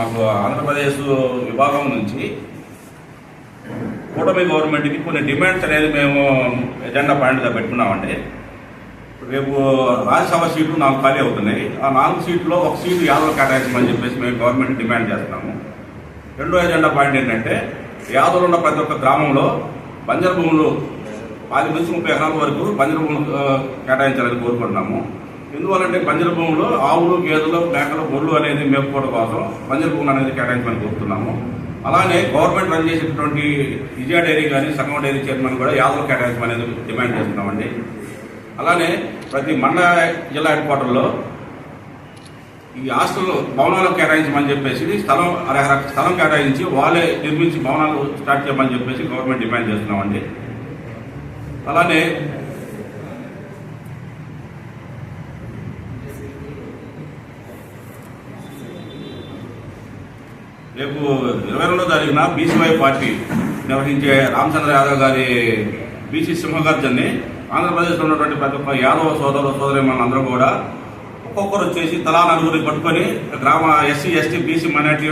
మాకు ఆంధ్రప్రదేశ్ విభాగం నుంచి కూటమి గవర్నమెంట్కి కొన్ని డిమాండ్స్ అనేది మేము ఎజెండా పాయింట్గా పెట్టుకున్నామండి. రేపు రాజ్యసభ సీట్లు నాలుగు ఖాళీ అవుతున్నాయి. ఆ నాలుగు సీట్లో ఒక సీటు యాదవ్ కేటాయించమని చెప్పేసి మేము గవర్నమెంట్ డిమాండ్ చేస్తున్నాము. రెండో ఎజెండా పాయింట్ ఏంటంటే యాదవులు ఉన్న ప్రతి ఒక్క గ్రామంలో బంజర్ భూములు పది నుంచి ముప్పై ఎకరాల వరకు బంజర భూములు కేటాయించాలని కోరుకుంటున్నాము. ఎందువల్లంటే పంజరభూములో భూములు ఆవులు గేదెలు మేకలు గొర్రెలు అనేది మేపుకోవడం కోసం పంజరభూములు అనేది కేటాయించమని కోరుతున్నాము. అలానే గవర్నమెంట్ రన్ చేసేటటువంటి విజయ డైరీ కానీ సంగం డైరీ చైర్మన్ కూడా యాదవ్ కేటాయించమనేది డిమాండ్ చేస్తున్నామండి. అలానే ప్రతి మండల జిల్లా హెడ్ క్వార్టర్లో ఈ హాస్టల్ భవనాలు కేటాయించమని చెప్పేసి స్థలం అర్హత స్థలం కేటాయించి వాళ్ళే నిర్మించి భవనాలు స్టార్ట్ చేయమని చెప్పేసి గవర్నమెంట్ డిమాండ్ చేస్తున్నామండి. అలానే రేపు ఇరవై రెండో తారీఖున బీసీవై పార్టీ నిర్వహించే రామచంద్ర యాదవ్ గారి బీసీ సింహగర్జన్ని ఆంధ్రప్రదేశ్లో ఉన్నటువంటి ప్రతి ఒక్క యాదవ సోదరు సోదరి మనందరూ కూడా ఒక్కొక్కరు వచ్చేసి తలా నలుగురిని పట్టుకొని గ్రామ ఎస్సీ ఎస్టీ బీసీ మైనార్టీ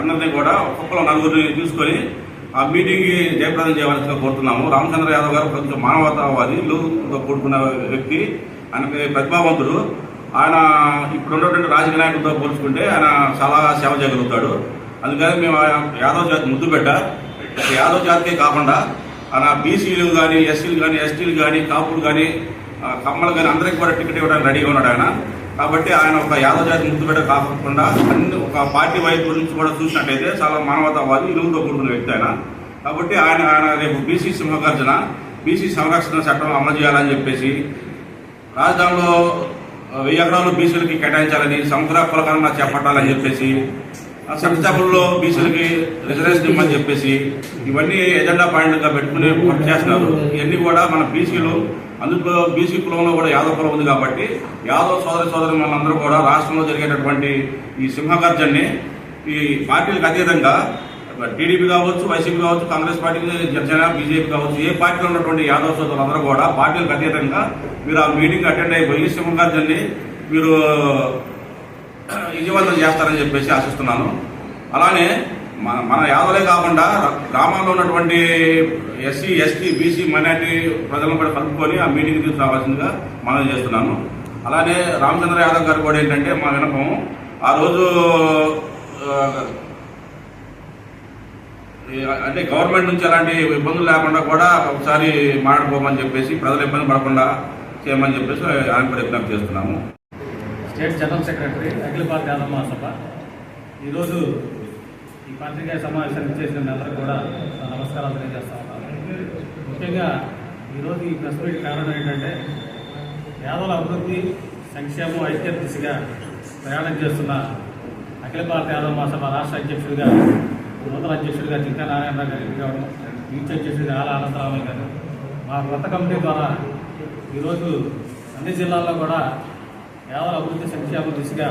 అందరినీ కూడా ఒక్కొక్కరు నలుగురిని తీసుకొని ఆ మీటింగ్ జయప్రదం చేయవలసిగా కోరుతున్నాము. రామచంద్ర యాదవ్ గారు కొంచెం మానవతావాది కూడుకున్న వ్యక్తి. ఆయనకి ప్రతిభావంతుడు. ఆయన ఇప్పుడు ఉన్నటువంటి రాజకీయ నాయకులతో పోల్చుకుంటే ఆయన చాలా సేవ చేయగలుగుతాడు. అందుకని మేము యాదవ్ జాతి ముద్దు పెట్ట. యాదవ్ జాతికే కాకుండా ఆయన బీసీలు కానీ ఎస్సీలు కానీ ఎస్టీలు కానీ కాపులు కానీ కమ్మలు కానీ అందరికి కూడా టికెట్ ఇవ్వడానికి రెడీగా ఉన్నాడు ఆయన. కాబట్టి ఆయన ఒక యాదవ్ జాతి ముద్దు పెట్ట కాకుండా అన్ని ఒక పార్టీ వైపు గురించి కూడా చూసినట్టయితే చాలా మానవతావాది విలువతో కూడుకున్న వ్యక్తి ఆయన. కాబట్టి ఆయన ఆయన రేపు బీసీ సింహగర్జన బీసీ సంరక్షణ చట్టం అమలు చేయాలని చెప్పేసి రాజధానిలో వెయ్యి ఎకరాలు బీసీలకి కేటాయించాలని సముద్ర కులకరణ చేపట్టాలని చెప్పేసి సంస్థాపనలో బీసీలకి రిజర్వేషన్ ఇవ్వమని చెప్పేసి ఇవన్నీ ఎజెండా పాయింట్గా పెట్టుకుని వర్క్ చేస్తున్నారు. ఇవన్నీ కూడా మన బీసీలు అందులో బీసీ కులంలో కూడా యాదవ కులం ఉంది కాబట్టి యాదవ్ సోదరి సోదరి మనందరూ కూడా రాష్ట్రంలో జరిగేటటువంటి ఈ సింహగర్జన్ని ఈ పార్టీలకు అతీతంగా టీడీపీ కావచ్చు వైసీపీ కావచ్చు కాంగ్రెస్ పార్టీ జనసేన బీజేపీ కావచ్చు ఏ పార్టీలో ఉన్నటువంటి యాదవ సోదరులందరూ కూడా పార్టీలకు అతీతంగా మీరు ఆ మీటింగ్ అటెండ్ అయిపోయి సింహగర్జన్ని మీరు విజయవంతం చేస్తారని చెప్పేసి ఆశిస్తున్నాను. అలానే మన మన యాదవలే కాకుండా గ్రామాల్లో ఉన్నటువంటి ఎస్సీ ఎస్టీ బీసీ మైనార్టీ ప్రజలను కూడా కలుపుకొని ఆ మీటింగ్ తీసుకురావాల్సిందిగా మనం చేస్తున్నాను. అలానే రామచంద్ర యాదవ్ గారు కూడా ఏంటంటే మా వినపం ఆ రోజు అంటే గవర్నమెంట్ నుంచి అలాంటి ఇబ్బందులు లేకుండా కూడా ఒకసారి మాట్లాడుకోమని చెప్పేసి ప్రజలు ఇబ్బంది పడకుండా చేయమని చెప్పేసి ఆయన కూడా విజ్ఞప్తి చేస్తున్నాము. స్టేట్ జనరల్ సెక్రటరీ అఖిల భారత యాదవ మహాసభ ఈరోజు ఈ పత్రికా సమావేశానికి చేసిన అందరూ కూడా నమస్కారాలు తెలియజేస్తా ఉన్నాను. ముఖ్యంగా ఈరోజు ఈ ప్రెస్ మీట్ కారణం ఏంటంటే పేదల అభివృద్ధి సంక్షేమం ఐక్యత దిశగా ప్రయాణం చేస్తున్న అఖిల భారత యాదవ మహాసభ రాష్ట్ర అధ్యక్షుడిగా నూతన అధ్యక్షుడిగా చింతా నారాయణరావు గారు ఎన్నిక కావడం యూత్ అధ్యక్షుడిగా ఆల అనంతరామయ్య గారు మా వ్రత కమిటీ ద్వారా ఈరోజు అన్ని జిల్లాల్లో కూడా పేదల అభివృద్ధి సంక్షేమ దిశగా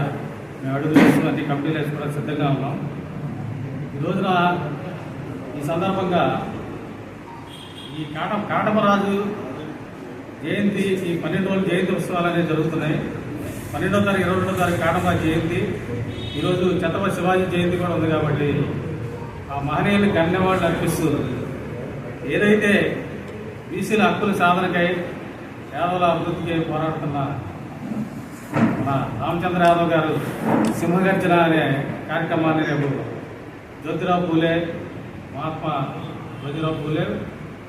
మేము అడుగులు వేసుకుని అన్ని కమిటీలు వేసుకోవడానికి సిద్ధంగా ఉన్నాం. ఈ రోజున ఈ సందర్భంగా ఈ కాట కాటమరాజు జయంతి ఈ పన్నెండు రోజుల జయంతి ఉత్సవాలు అనేవి జరుగుతున్నాయి. పన్నెండో తారీఖు ఇరవై రెండో తారీఖు కాటమరాజు జయంతి. ఈరోజు ఛత్రపతి శివాజీ జయంతి కూడా ఉంది కాబట్టి ఆ మహనీయులకు ధన్యవాదాలు అర్పిస్తూ ఏదైతే బీసీల హక్కుల సాధనకై పేదల అభివృద్ధికి పోరాడుతున్న మన రామచంద్ర యాదవ్ గారు సింహగర్జన అనే కార్యక్రమాన్ని రేపు జ్యోతిరావు పూలే మహాత్మా జ్యోతిరావు పూలే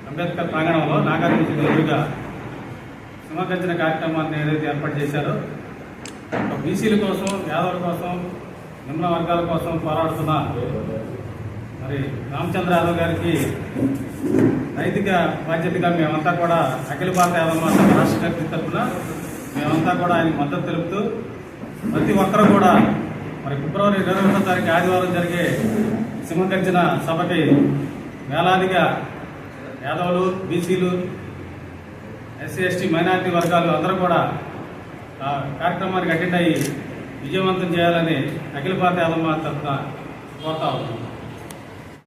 అంబేద్కర్ ప్రాంగణంలో నాగార్జున జిల్లా ఎదురుగా సింహగర్జన కార్యక్రమాన్ని ఏదైతే ఏర్పాటు చేశారో బీసీల కోసం యాదవుల కోసం నిమ్న వర్గాల కోసం పోరాడుతున్న మరి రామచంద్ర యాదవ్ గారికి నైతిక బాధ్యతగా మేమంతా కూడా అఖిల భారత యాదవ రాష్ట్ర కమిటీ తరఫున మేమంతా కూడా ఆయనకు మద్దతు తెలుపుతూ ప్రతి ఒక్కరూ కూడా మరి ఫిబ్రవరి ఇరవై ఒకటో తారీఖు ఆదివారం జరిగే సింహగర్జన సభకి వేలాదిగా యాదవులు బీసీలు ఎస్సీ ఎస్టీ మైనారిటీ వర్గాలు అందరూ కూడా ఆ కార్యక్రమానికి అటెండ్ అయ్యి విజయవంతం చేయాలని అఖిల భారత యాదవ తరఫున కోరుతా ఉన్నాం.